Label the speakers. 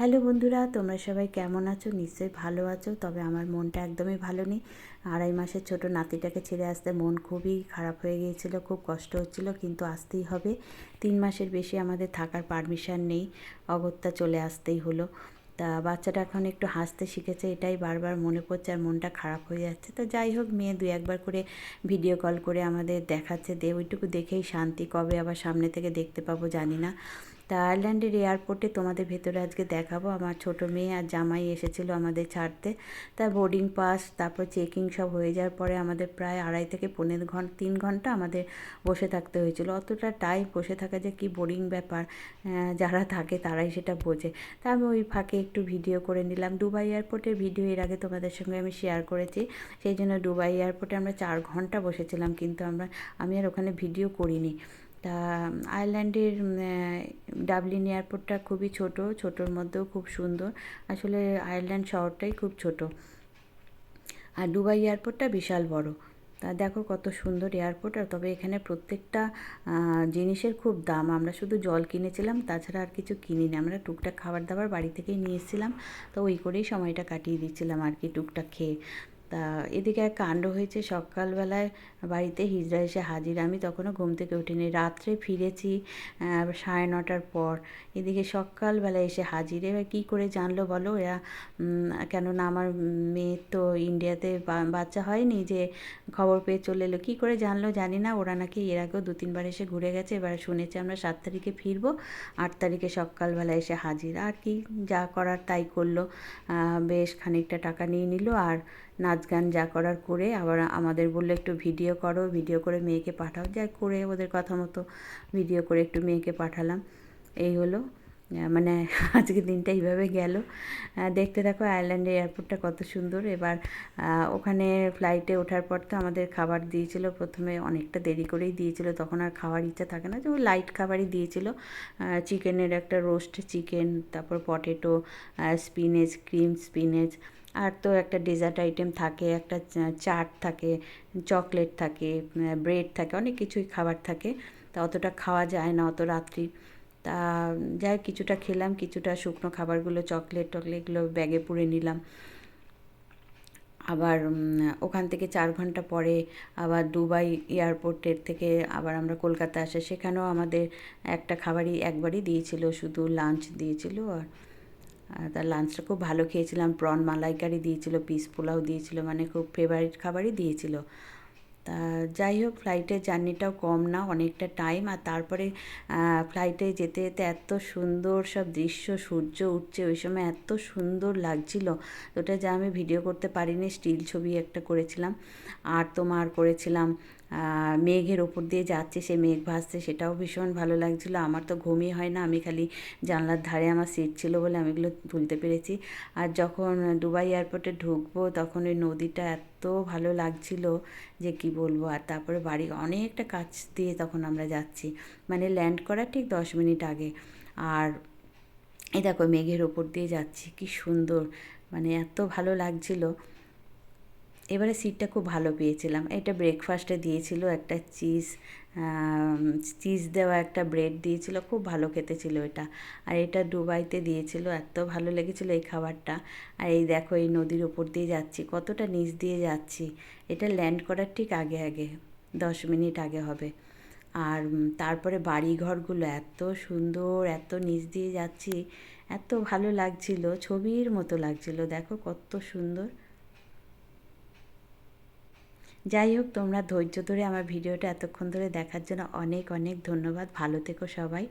Speaker 1: Hello বন্ধুরা, তোমরা সবাই কেমন আছো? নিশ্চয়ই ভালো আছো, তবে আমার মনটা একদমই ভালো নেই। আড়াই মাসের ছোট নাতিটাকে ছেড়ে আসতে মন খুবই খারাপ হয়ে গিয়েছিল, খুব কষ্ট হচ্ছিল, কিন্তু আসতেই হবে। তিন মাসের বেশি আমাদের থাকার পারমিশন নেই, অগত্যা চলে আসতেই হলো। তা বাচ্চাটা এখন একটু হাসতে শিখেছে, এটাই বারবার মনে পড়ছে আর মনটা খারাপ হয়ে যাচ্ছে। তো যাই হোক, মেয়ে দু একবার করে ভিডিও কল করে আমাদের দেখাচ্ছে, দে ওইটুকু দেখেই শান্তি, কবে আবার সামনে থেকে দেখতে পাবো জানি না। তা আয়ারল্যান্ডের এয়ারপোর্টে তোমাদের ভেতরে আজকে দেখাবো। আমার ছোট মেয়ে আর জামাই এসেছিল আমাদের ছাড়তে। তা বোর্ডিং পাস তারপর চেকিং সব হয়ে যাওয়ার পরে আমাদের প্রায় আড়াই থেকে পনেরো ঘণ্টা তিন ঘণ্টা আমাদের বসে থাকতে হয়েছিল। অতটা টাইম বসে থাকা যে কি বোরিং ব্যাপার যারা থাকে তারাই সেটা বোঝে। তা আমি ওই ফাঁকে একটু ভিডিও করে নিলাম। দুবাই এয়ারপোর্টের ভিডিও এর আগে তোমাদের সঙ্গে আমি শেয়ার করেছি। সেই জন্য দুবাই এয়ারপোর্টে আমরা চার ঘণ্টা বসেছিলাম, কিন্তু আমরা, আমি আর ওখানে ভিডিও করিনি। তা আয়ারল্যান্ডের ডাবলিন এয়ারপোর্টটা খুবই ছোট, ছোটোর মধ্যেও খুব সুন্দর। আসলে আয়ারল্যান্ড শহরটাই খুব ছোট। আর দুবাই এয়ারপোর্টটা বিশাল বড়। তা দেখো কত সুন্দর এয়ারপোর্ট। আর তবে এখানে প্রত্যেকটা জিনিসের খুব দাম। আমরা শুধু জল কিনেছিলাম, তাছাড়া আর কিছু কিনিনি। আমরা টুকটাক খাবার দাবার বাড়ি থেকেই নিয়ে এসেছিলাম। তো ওই করেই সময়টা কাটিয়ে দিচ্ছিলাম আর কি টুকটাক খেয়ে। তা এদিকে এক কাণ্ড হয়েছে। সকালবেলায় বাড়িতে হিজড়া এসে হাজির। আমি তখনও ঘুম থেকে উঠিনি। রাত্রে ফিরেছি সাড়ে নটার পর। এদিকে সকালবেলায় এসে হাজির। এবার কী করে জানলো বলো? এরা কেননা আমার মেয়ের তো ইন্ডিয়াতে বাচ্চা হয়নি যে খবর পেয়ে চলে এলো। কী করে জানলো জানি না। ওরা নাকি এর আগেও দু, তিনবার এসে ঘুরে গেছে। এবার শুনেছি আমরা সাত তারিখে ফিরবো। আট তারিখে সকালবেলা এসে হাজির। আর কি যা করার তাই করল। বেশ খানিকটা টাকা নিয়ে নিল। আর নাচ গান যা করার করে আবার আমাদের বলল একটু ভিডিও করো, ভিডিও করে মেয়েকে পাঠাও। যা করে ওদের কথা মতো ভিডিও করে একটু মেয়েকে পাঠালাম। এই হলো। মানে আজকের দিনটা এইভাবে গেল। দেখতে দেখো আয়ারল্যান্ডের এয়ারপোর্টটা কত সুন্দর। এবার ওখানে ফ্লাইটে ওঠার পর তো আমাদের খাবার দিয়েছিল। প্রথমে অনেকটা দেরি করেই দিয়েছিল। তখন আর খাওয়ার ইচ্ছা থাকে না। যে লাইট খাবারই দিয়েছিল। চিকেনের একটা রোস্ট চিকেন তারপর পটেটো স্পিনেচ ক্রিম স্পিনেচ আর তো একটা ডেজার্ট আইটেম থাকে, একটা চাট থাকে চকলেট থাকে ব্রেড থাকে, অনেক কিছুই খাবার থাকে। তা অতটা খাওয়া যায় না অত রাত্রি। তা যাই কিছুটা খেলাম, কিছুটা শুকনো খাবারগুলো চকলেট টকলেটগুলো ব্যাগে পুরে নিলাম। আবার ওখান থেকে চার ঘণ্টা পরে আবার দুবাই এয়ারপোর্টের থেকে আবার আমরা কলকাতা আসে, সেখানেও আমাদের একটা খাবারই একবারই দিয়েছিল, শুধু লাঞ্চ দিয়েছিল আর তার লাঞ্চটা খুব ভালো খেয়েছিলাম। প্রন মালাইকারি দিয়েছিল পিস পোলাও দিয়েছিল মানে খুব ফেভারিট খাবারই দিয়েছিল। তা যাই হোক ফ্লাইটের জার্নিটাও কম না, অনেকটা টাইম আর তারপরে ফ্লাইটে যেতে যেতে এত সুন্দর সব দৃশ্য, সূর্য উঠছে, ওই সময় এত সুন্দর লাগছিল। ওটা যা আমি ভিডিও করতে পারিনি স্টিল ছবি একটা করেছিলাম। আর তোমার করেছিলাম মেঘের ওপর দিয়ে যাচ্ছে, সে মেঘ ভাসছে, সেটাও ভীষণ ভালো লাগছিল। আমার তো ঘুমই হয় না, আমি খালি জানলার ধারে আমার সিট ছিল বলে আমি এগুলো তুলতে পেরেছি। আর যখন দুবাই এয়ারপোর্টে ঢুকবো, তখন ওই নদীটা এত ভালো লাগছিল যে কি বলব? আর তারপরে বাড়ি অনেকটা কাছ দিয়ে তখন আমরা যাচ্ছি। মানে ল্যান্ড করার ঠিক দশ মিনিট আগে। আর এই দেখো, মেঘের ওপর দিয়ে যাচ্ছি, কি সুন্দর! মানে এত ভালো লাগছিল। এবারে সিটটা খুব ভালো পেয়েছিলাম। এটা ব্রেকফাস্টে দিয়েছিল একটা চিজ চিজ দেওয়া একটা ব্রেড দিয়েছিল, খুব ভালো খেতে ছিল এটা। আর এটা দুবাইতে দিয়েছিল, এত ভালো লেগেছিলো এই খাবারটা। আর এই দেখো, এই নদীর ওপর দিয়ে যাচ্ছি, কতটা নিচ দিয়ে যাচ্ছি। এটা ল্যান্ড করার ঠিক আগে আগে, দশ মিনিট আগে হবে। আর তারপরে বাড়ি ঘরগুলো এত সুন্দর, এত নিচ দিয়ে যাচ্ছি, এত ভালো লাগছিল, ছবির মতো লাগছিল। দেখো কত সুন্দর। যাই হোক, তোমরা ধৈর্য ধরে আমার ভিডিওটা এতক্ষণ ধরে দেখার জন্য অনেক অনেক ধন্যবাদ। ভালো থেকো সবাই।